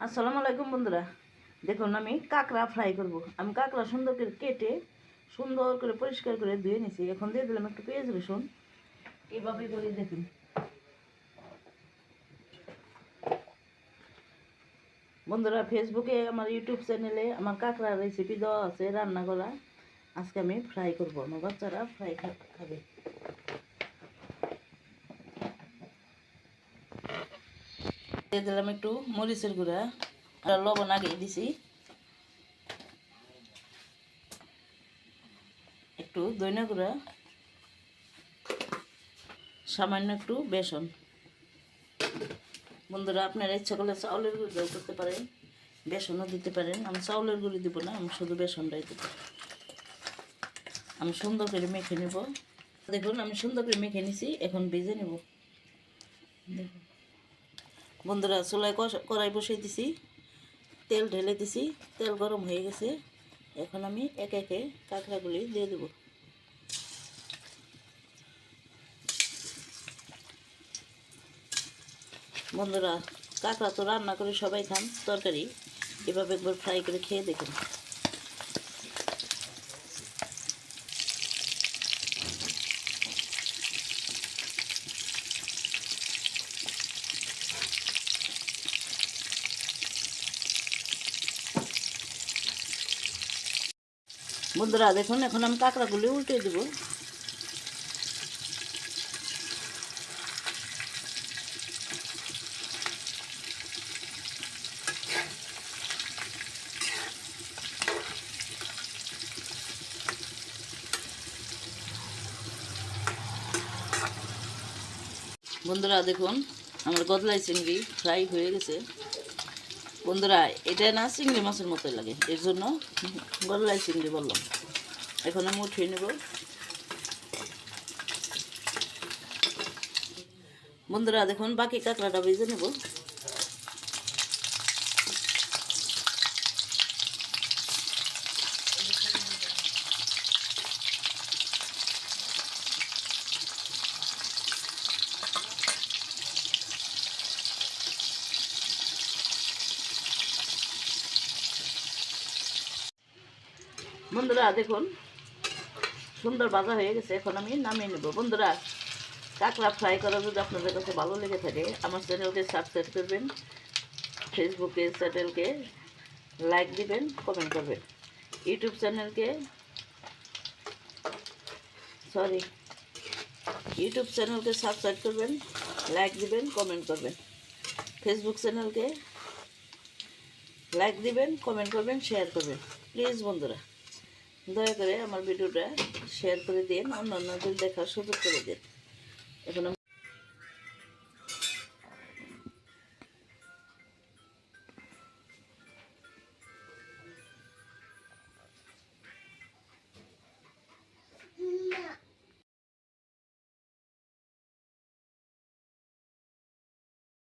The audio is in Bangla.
আসসালামু আলাইকুম বন্ধুরা। দেখুন, আমি কাঁকড়া ফ্রাই করব। আমি কাঁকড়া সুন্দর করে কেটে, সুন্দর করে পরিষ্কার করে ধুয়ে নিছি। এখন দিয়ে দিলাম একটু পেঁয়াজ রসুন। এভাবে করে দেখুন। বন্ধুরা ফেসবুকে আমার ইউটিউব চ্যানেলে আমার কাঁকড়া রেসিপি দেওয়া আছে রান্না করা আজকে আমি ফ্রাই করব। আমার বাচ্চারা ফ্রাই খাবে। দিয়ে দিলাম একটু মরিচের গুঁড়া আর লবণ আগে দিছি। একটু দইনা গুঁড়া, সামান্য একটু বেসন। বন্ধুরা, আপনারা ইচ্ছা করলে চাউলের গুঁড়ি করতে পারেন, বেসনও দিতে পারেন। আমি চাউলের গুঁড়ি দিব না, আমি শুধু বেসনটাই দেব। আমি সুন্দর করে মেখে নেব। দেখুন, আমি সুন্দর করে মেখে নিছি, এখন ভেজে নেব। দেখুন। বন্ধুরা চুলাই কড়াই বসিয়ে দিছি, তেল ঢেলে দিছি, তেল গরম হয়ে গেছে। এখন আমি একে একে কাঁকড়াগুলি দিয়ে দেব। বন্ধুরা, কাঁকড়া তো রান্না করে সবাই খান, তরকারি এভাবে একবার ফ্রাই করে খেয়ে দেখুন। বন্ধুরা, দেখুন, এখন আমি কাঁকড়াগুলি উল্টে দেবো। বন্ধুরা, দেখুন, আমার গদলাই চিংড়ি ফ্রাই হয়ে গেছে। বন্ধুরা, এটা না চিংড়ি মাছের মতোই লাগে, এর জন্য গদলাই চিংড়ি বললাম। এখন আমি উঠিয়ে নেব। বন্ধুরা, দেখুন বাকি কাঁকড়াটা বেজে নেব। বন্ধুরা, দেখুন, সুন্দর ভাজা হয়ে গেছে, এখন আমি নামিয়ে নেব। বন্ধুরা, কাঁকড়া ফ্রাই করা যদি আপনাদের কাছে ভালো লেগে থাকে, আমার চ্যানেলকে সাবস্ক্রাইব করবেন ফেসবুকে চ্যানেলকে লাইক দিবেন কমেন্ট করবেন। ইউটিউব চ্যানেলকে সরি ইউটিউব চ্যানেলকে সাবস্ক্রাইব করবেন লাইক দিবেন কমেন্ট করবেন। ফেসবুক চ্যানেলকে লাইক দিবেন কমেন্ট করবেন শেয়ার করবেন। প্লিজ বন্ধুরা। দয়া করে আমার ভিডিওটা শেয়ার করে দিন অন্য অন্যদের দেখার সুযোগ করে দিন। এখন